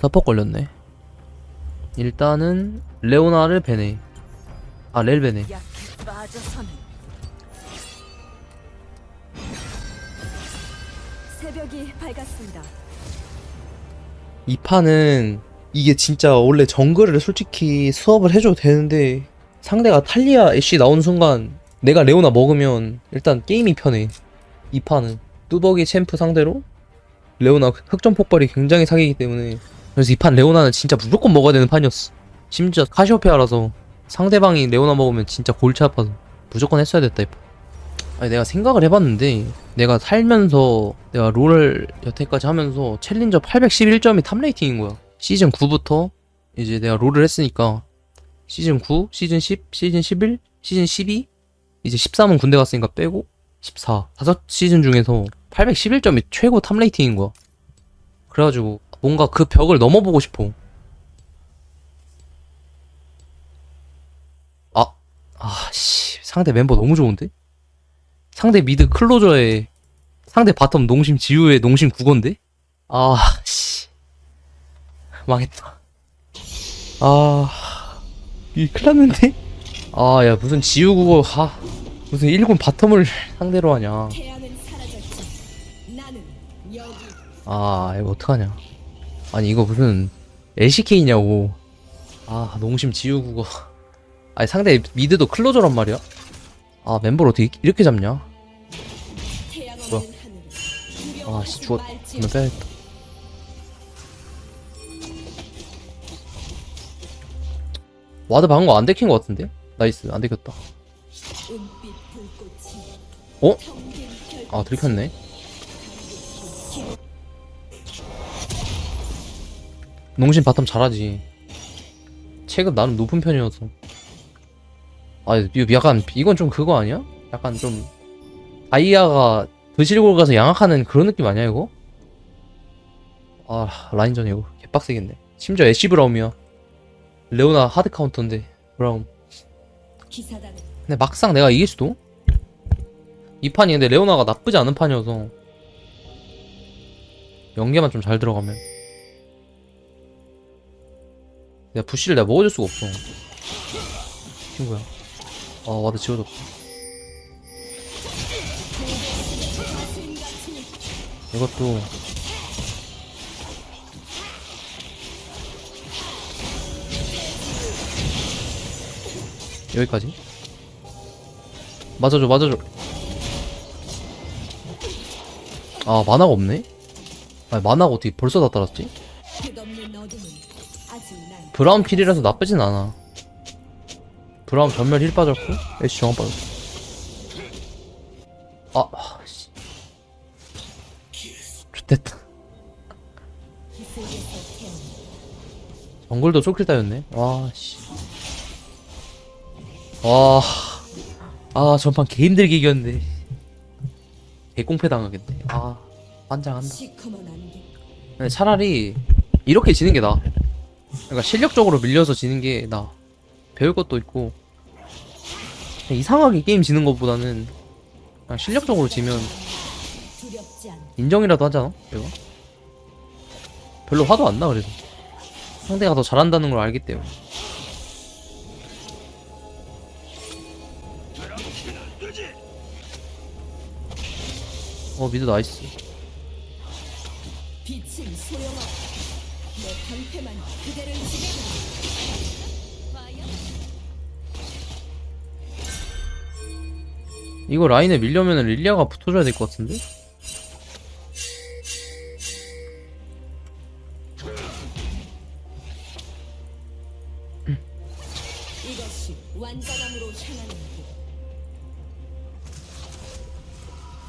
서퍼 걸렸네. 일단은 레오나를 베네. 아, 렐 베네. 약해 빠져서는 새벽이 밝았습니다. 이 판은 이게 진짜 원래 정글을 솔직히 수업을 해줘도 되는데 상대가 탈리아 애쉬 나오는 순간 내가 레오나 먹으면 일단 게임이 편해. 이 판은 뚜벅이 챔프 상대로 레오나 흑점 폭발이 굉장히 사기이기 때문에 그래서 이 판 레오나는 진짜 무조건 먹어야 되는 판이었어. 심지어 카시오페아라서 상대방이 레오나 먹으면 진짜 골치 아파서 무조건 했어야 됐다 이 판. 아니 내가 생각을 해봤는데 내가 살면서 내가 롤을 여태까지 하면서 챌린저 811점이 탑 레이팅인 거야 시즌 9부터 이제 내가 롤을 했으니까 시즌 9, 시즌 10, 시즌 11, 시즌 12 이제 13은 군대 갔으니까 빼고 14 다섯 시즌 중에서 811점이 최고 탑 레이팅인 거야 그래가지고 뭔가 그 벽을 넘어보고 싶어 아, 아 씨 상대 멤버 너무 좋은데? 상대 미드 클로저에 상대 바텀 농심 지우의 농심 국어인데? 아, 씨. 망했다. 아, 이 큰일 났는데? 아, 야, 무슨 지우 국어, 하. 무슨 일군 바텀을 상대로 하냐. 아, 이거 어떡하냐. 아니, 이거 무슨 LCK냐고. 아, 농심 지우 국어. 아니, 상대 미드도 클로저란 말이야? 아, 멤버를 어떻게 이렇게 잡냐? 뭐야? 없는 하늘. 아, 씨, 죽었, 그러면 빼야겠다. 와드 방금 거안 데킨 거 같은데? 나이스, 안 데켰다. 어? 아, 들켰네. 농심 바텀 잘하지. 체급 나름 높은 편이어서. 아, 이거 약간, 이건 좀 그거 아니야? 약간 좀, 다이아가 드실골 가서 양악하는 그런 느낌 아니야, 이거? 아, 라인전 이거 개빡세겠네. 심지어 애쉬 브라움이야. 레오나 하드 카운터인데, 브라움. 근데 막상 내가 이길 수도? 이 판이 근데 레오나가 나쁘지 않은 판이어서 연계만 좀 잘 들어가면 내가 부시를 내가 먹어줄 수가 없어. 친구야. 아 와드 지워졌다 이것도 여기까지? 맞아줘 맞아줘. 아 만화가 없네? 아니 만화가 어떻게 벌써 다 따랐지? 브라운 필이라서 나쁘진 않아. 브라운 전멸 힐 빠졌고 애쉬 정화 빠졌어. 아 아, 씨. 좋됐다. 정글도 쫓길 따였네. 와 씨. 와... 아 전판 개 힘들게 이겼는데 개꽁패 당하겠네. 아 환장한다. 차라리 이렇게 지는 게 나아. 그러니까 실력적으로 밀려서 지는 게 나아. 배울 것도 있고 이상하게 게임 지는 것보다는 그냥 실력적으로 지면. 인정이라도 하잖아. 내가 별로 화도 안 나 그래서 상대가 더 잘한다는 걸 알기 때문에. 어 미드 나이스. 내 방패만 그대를 지배하라. 이거 라인에 밀려면 릴리아가 붙어줘야 될 것 같은데? 이것이 완전함으로 향하는 길.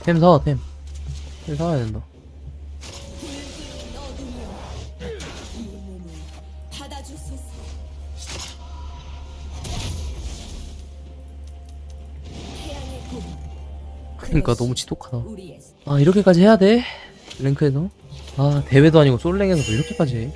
템 사와 템. 템 사와야 된다. 그러니까 너무 지독하다. 아 이렇게까지 해야 돼? 랭크에서? 아 대회도 아니고 솔랭에서 뭐 이렇게까지 해?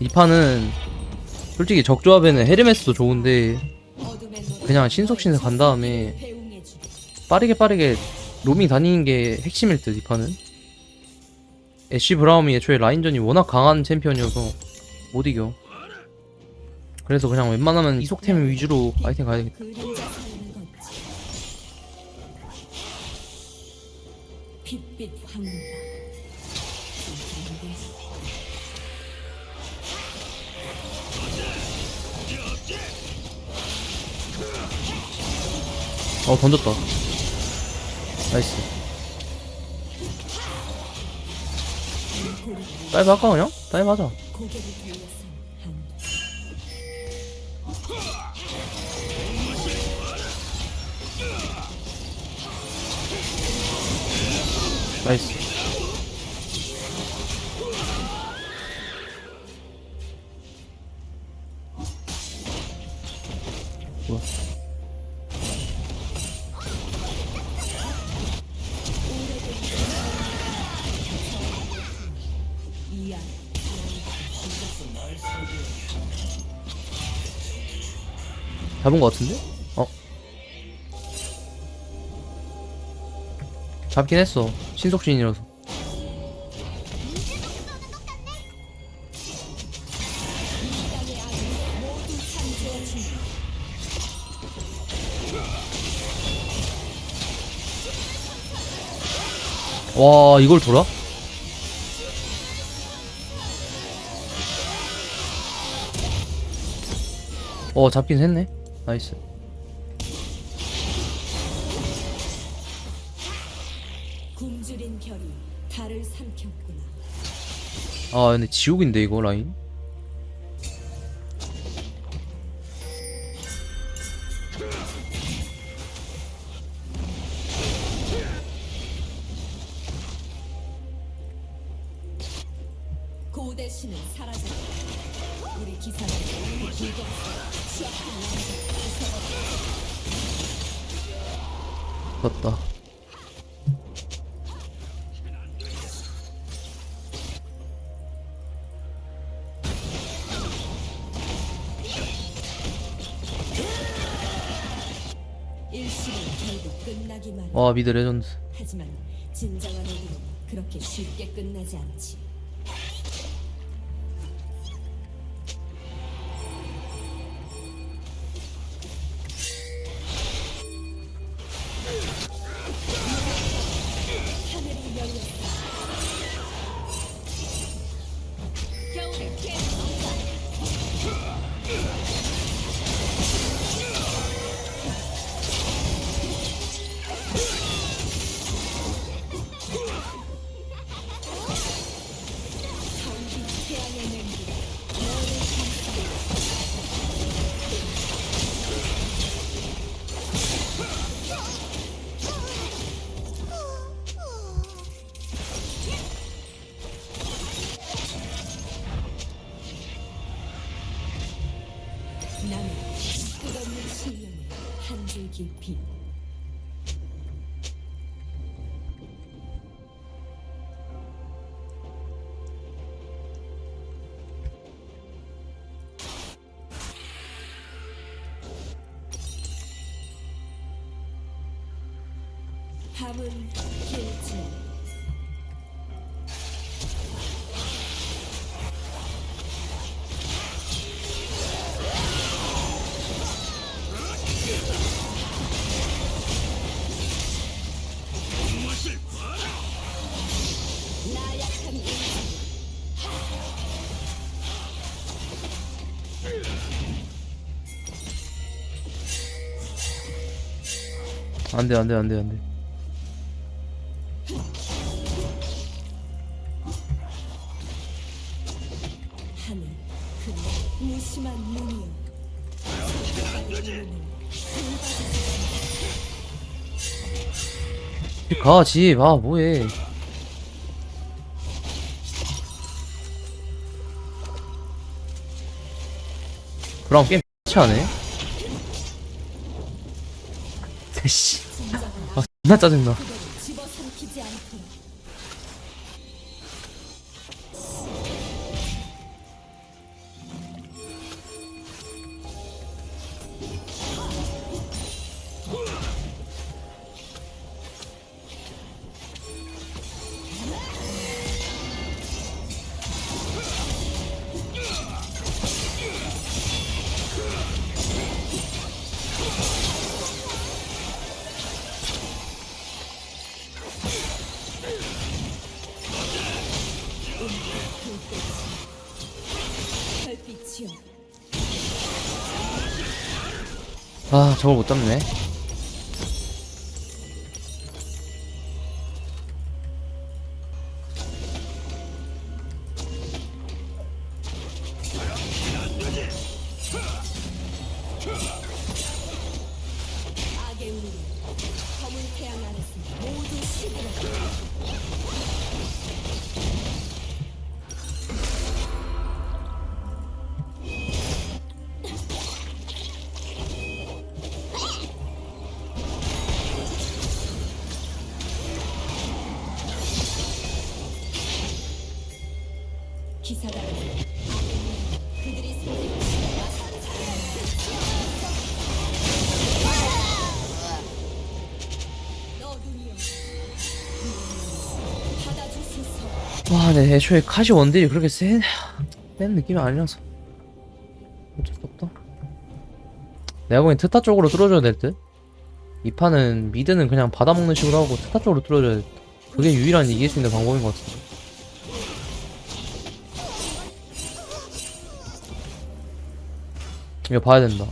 이 판은 솔직히 적조합에는 헤르메스도 좋은데 그냥 신속신에 간 다음에. 빠르게 빠르게 로밍 다니는 게 핵심일 듯 이 판은. 애쉬 브라움이 애초에 라인전이 워낙 강한 챔피언이어서 못 이겨. 그래서 그냥 웬만하면 이속템 위주로 아이템 가야겠다. 어 던졌다 나이스 다이브 할까 그냥? 다이브 하자. 나이스 잡은 거 같은데? 어 잡긴 했어 신속신이라서. 와 이걸 돌아? 어 잡긴 했네 나이스 굶주린 별이 달을 삼켰구나. 아 근데 지옥인데 이거 라인 고대 신은 사라졌다. 우리 기사는 우리 불경 마련. 와 미드 레전드 하지만 진정한 오기는 그렇게 쉽게 끝나지 않지. 빛. 밤은 길지. 안돼 안돼 안돼 안돼. 눈이여 가집. 아 뭐해. 그럼 게임 X하네? 존 나 짜증나 아 저걸 못 잡네 와, 네, 애초에 카시 원딜이 그렇게 센, 센 느낌이 아니라서. 어쩔 수 없다. 내가 보기엔 트타 쪽으로 뚫어줘야 될 듯? 이 판은 미드는 그냥 받아먹는 식으로 하고 트타 쪽으로 뚫어줘야 돼. 그게 유일한 이길 수 있는 방법인 것 같은데. 이거 봐야 된다.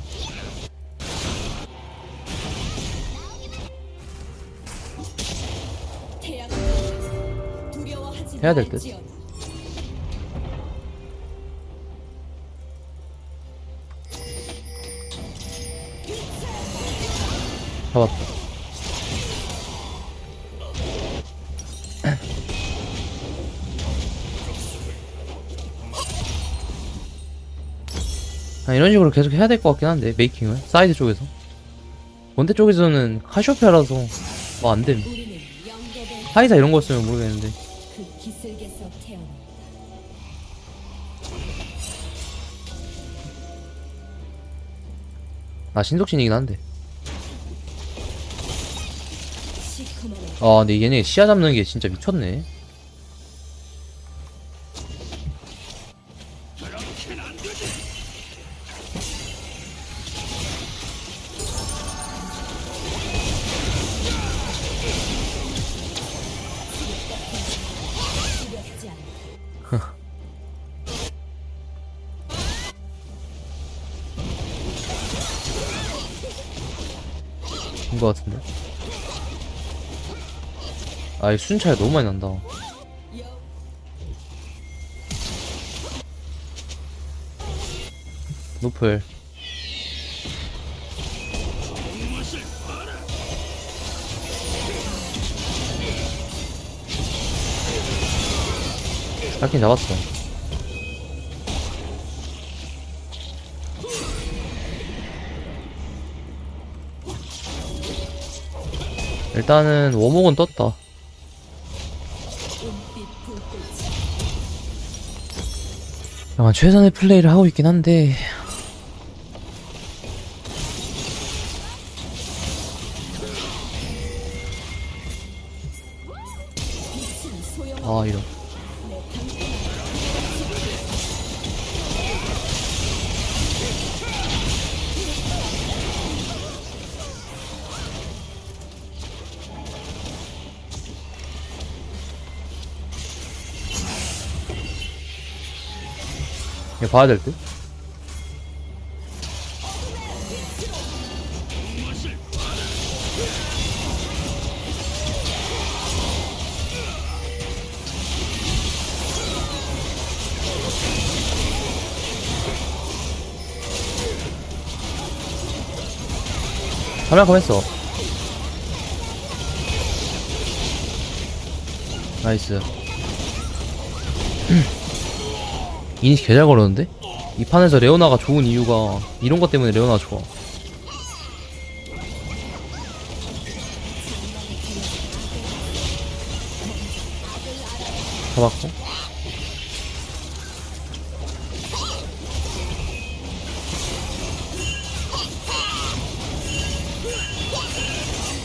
해야 될 듯. 잡았다. 이런 식으로 계속 해야 될 것 같긴 한데 메이킹을. 사이드 쪽에서. 원대 쪽에서는 카시오페아라서 뭐 안됨. 하이사 이런 거였으면 모르겠는데. 나 신속신이긴 한데. 아 근데 얘네 시야 잡는 게 진짜 미쳤네 인거 같은데? 아이 순차이 너무 많이 난다. 여 노플. 잡긴 잡았어 일단은 워목은 떴다. 약간 최선의 플레이를 하고 있긴 한데. 아 이런 이거 봐야 될 듯? 화면 했어 나이스 이니시 개잘 걸었는데? 이 판에서 레오나가 좋은 이유가 이런 것 때문에 레오나가 좋아. 잡았고.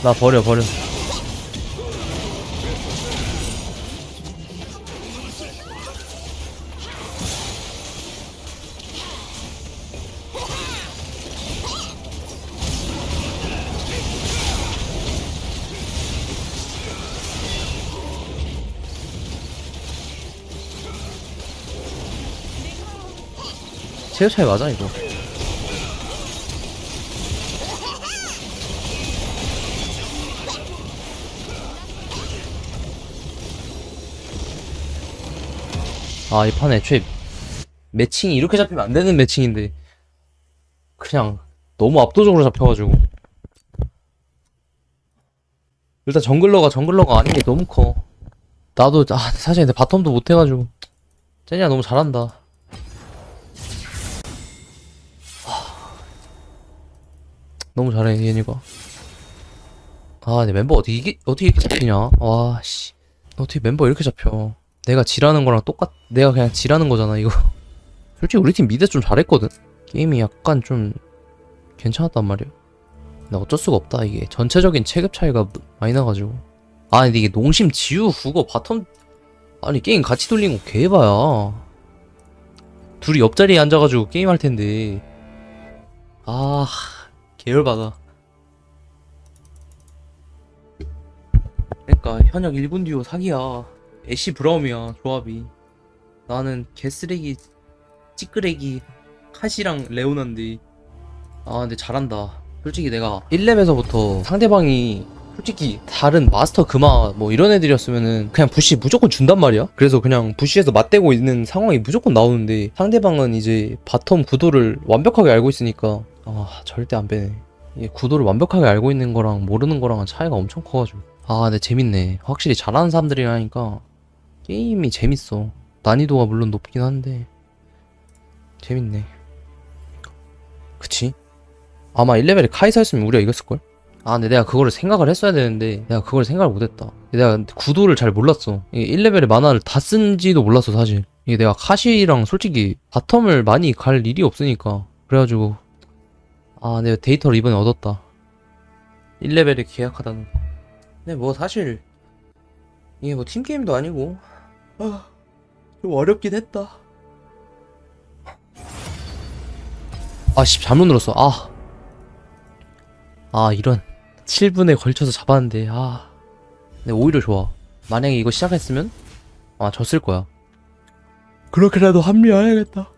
나 버려 버려 체력 차이 맞아 이거. 아 이 판 애초에 매칭이 이렇게 잡히면 안 되는 매칭인데 그냥 너무 압도적으로 잡혀가지고. 일단 정글러가 정글러가 아닌 게 너무 커. 나도 아 사실 근데 바텀도 못해가지고. 제니가 너무 잘한다 너무 잘해 얘니가. 아 근데 멤버 어떻게 이게 어떻게 이렇게 잡히냐? 와씨. 어떻게 멤버 이렇게 잡혀? 내가 지라는 거랑 똑같 내가 그냥 지라는 거잖아 이거. 솔직히 우리 팀 미드 좀 잘했거든? 게임이 약간 좀 괜찮았단 말이야. 근데 어쩔 수가 없다 이게. 전체적인 체급 차이가 많이 나가지고. 아 근데 이게 농심 지우 후거 바텀. 아니 게임 같이 돌린 거 개봐야. 둘이 옆자리에 앉아가지고 게임할 텐데. 아 계열받아. 그러니까 현역 1군 듀오 사기야. 애쉬 브라움이야 조합이. 나는 개쓰레기 찌끄레기 카시랑 레오나인데. 아 근데 잘한다. 솔직히 내가 1렙에서부터 상대방이 솔직히 다른 마스터 금화 뭐 이런 애들이었으면은 그냥 부시 무조건 준단 말이야. 그래서 그냥 부시에서 맞대고 있는 상황이 무조건 나오는데 상대방은 이제 바텀 구도를 완벽하게 알고 있으니까 아 절대 안 빼네. 이게 구도를 완벽하게 알고 있는 거랑 모르는 거랑은 차이가 엄청 커가지고. 아 근데 재밌네. 확실히 잘하는 사람들이랑 하니까 게임이 재밌어. 난이도가 물론 높긴 한데. 재밌네. 그치? 아마 1레벨에 카이사였으면 우리가 이겼을걸? 아 근데 내가 그거를 생각을 했어야 되는데 내가 그걸 생각을 못했다. 내가 구도를 잘 몰랐어. 이게 1레벨에 만화를 다 쓴지도 몰랐어 사실. 이게 내가 카시랑 솔직히 바텀을 많이 갈 일이 없으니까. 그래가지고 아 내가 데이터를 이번에 얻었다. 1레벨에 계약하다는 거. 근데 뭐 사실 이게 뭐 팀게임도 아니고. 아, 좀 어렵긴 했다. 아씨 잘못 눌렀어. 아. 아 이런. 7분에 걸쳐서 잡았는데 아. 근데 오히려 좋아. 만약에 이거 시작했으면 아 졌을 거야. 그렇게라도 합류해야겠다